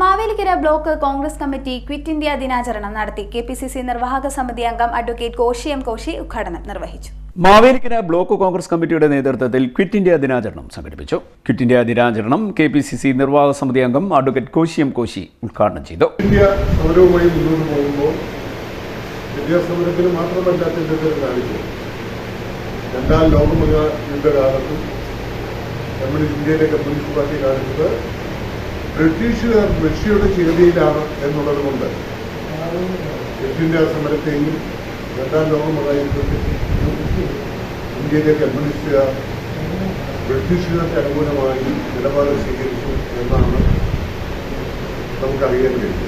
Mavelikkara block Congress committee quit India ദിനാചരണം നടത്തി. K P C C നിർവാഹക സമിതി അംഗം അഡ്വക്കേറ്റ് കോശി എം കോശി ഉദ്ഘാടനം നിർവഹിച്ചു. മാവേലിക്കര ബ്ലോക്ക് കോൺഗ്രസ് കമ്മിറ്റിയുടെ നേതൃത്വത്തിൽ ക്വിറ്റ് ഇന്ത്യ ദിനാചരണം സംഘടിപ്പിച്ചു. ക്വിറ്റ് ഇന്ത്യ ദിനാചരണം കെ പി സി സി നിർവാഹക സമിതി അംഗം അഡ്വക്കേറ്റ് കോശി എം കോശി ഉദ്ഘാടനം ചെയ്തു. ഇന്ത്യ സമരവുമായി മുന്നോട്ട് പോകുമ്പോൾ വിദ്യാസമരത്തിന് മാത്രമല്ല ചിന്തത്തിൽ കാണിച്ചു രണ്ടാം ലോകമുള്ള യുദ്ധകാലത്തും നമ്മുടെ ഇന്ത്യയിലെ കമ്മ്യൂണിസ്റ്റ് പാർട്ടി കാണിച്ചത് ബ്രിട്ടീഷുകാർ റഷ്യയുടെ ചേരിയിലാണ് എന്നുള്ളത് കൊണ്ട് ഇന്ത്യ സമരത്തെയും രണ്ടാം ലോകമക യുദ്ധത്തിൽ ഇന്ത്യയിലെ കമ്മ്യൂണിസ്റ്റുകാർ ബ്രിട്ടീഷുകാർക്ക് അനുകൂലമായി നിലപാട് സ്വീകരിച്ചു എന്നാണ് നമുക്കറിയാൻ കഴിയുക.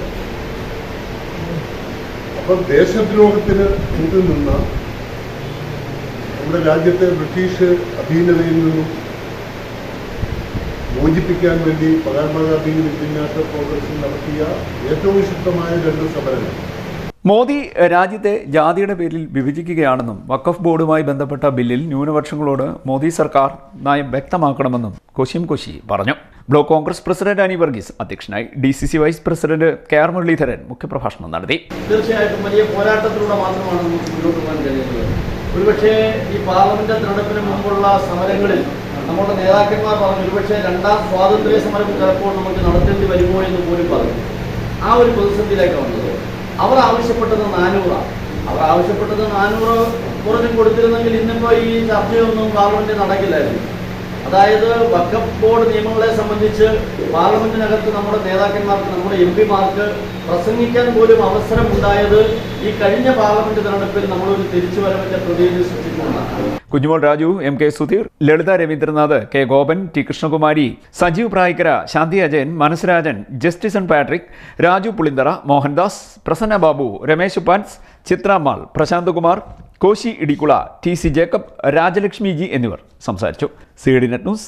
അപ്പം ദേശദ്രോഹത്തിന് കൂട്ടുനിന്ന നമ്മുടെ രാജ്യത്തെ ബ്രിട്ടീഷ് അധീനതയിൽ നിന്നും മോചിപ്പിക്കാൻ വേണ്ടി മഹാത്മാഗാന്ധി വിദ്യാഭ്യാസ കോൺഗ്രസ് നടത്തിയ ഏറ്റവും ശക്തമായ രണ്ട് സമരങ്ങൾ. മോദി രാജ്യത്തെ ജാതിയുടെ പേരിൽ വിഭജിക്കുകയാണെന്നും വഖഫ് ബോർഡുമായി ബന്ധപ്പെട്ട ബില്ലിൽ ന്യൂനപക്ഷങ്ങളോട് മോദി സർക്കാർ നയം വ്യക്തമാക്കണമെന്നും കൊശിം കൊശി പറഞ്ഞു. Block Congress president Ani Varghese അധ്യക്ഷനായി D C C vice president K R Muraleedharan മുഖ്യപ്രഭാഷണം നടത്തി. തീർച്ചയായിട്ടും വലിയ പോരാട്ടത്തിലൂടെ മാത്രമാണ് നമുക്ക് മുന്നോട്ട് പോകാൻ കഴിയുന്നത്. ഒരുപക്ഷേ ഈ പാർലമെന്റ് തിരഞ്ഞെടുപ്പിന് മുമ്പുള്ള സമരങ്ങളിൽ നമ്മുടെ നേതാക്കന്മാർ പറഞ്ഞു ഒരുപക്ഷെ രണ്ടാം സ്വാതന്ത്ര്യ സമരം ചിലപ്പോൾ നമുക്ക് നടത്തേണ്ടി വരുമോ എന്ന് പോലും പറഞ്ഞു. ആ ഒരു പ്രതിസന്ധിയിലേക്ക് വന്നത്. അവർ ആവശ്യപ്പെട്ടത് നാനൂറാണ് അവർ ആവശ്യപ്പെട്ടത് നാനൂറ് കുറഞ്ഞും കൊടുത്തിരുന്നെങ്കിൽ ഇന്നിപ്പോൾ ഈ ചർച്ചയൊന്നും പാർലമെന്റിൽ നടക്കില്ലായിരുന്നു. അതായത് വക്കഫ് ബോർഡ് നിയമങ്ങളെ സംബന്ധിച്ച് പാർലമെന്റിനകത്ത് നമ്മുടെ നേതാക്കന്മാർക്ക് നമ്മുടെ എം പിമാർക്ക് പ്രസംഗിക്കാൻ പോലും അവസരം ഉണ്ടായത് ഈ കഴിഞ്ഞ പാർലമെന്റ് തെരഞ്ഞെടുപ്പിൽ നമ്മളൊരു തിരിച്ചുവരവിന്റെ പ്രതീതി സൃഷ്ടിച്ചുകൊണ്ടാണ്. Kunjumol Raju M K Sudheer Lalitha Raveendranath K Gopan T Krishnakumari Sajeev Prayikkara Shanthi Ajayan മനസ്സുരാജൻ Justison Patrick Raju Pulinthara Mohandas Prasanna Babu Ramesh ഉപ്പാൻസ് ചിത്രാമാൾ Prashanth Kumar Koshy Idikkula T C Jacob Rajalakshmi G എന്നിവർ സംസാരിച്ചു. C D net news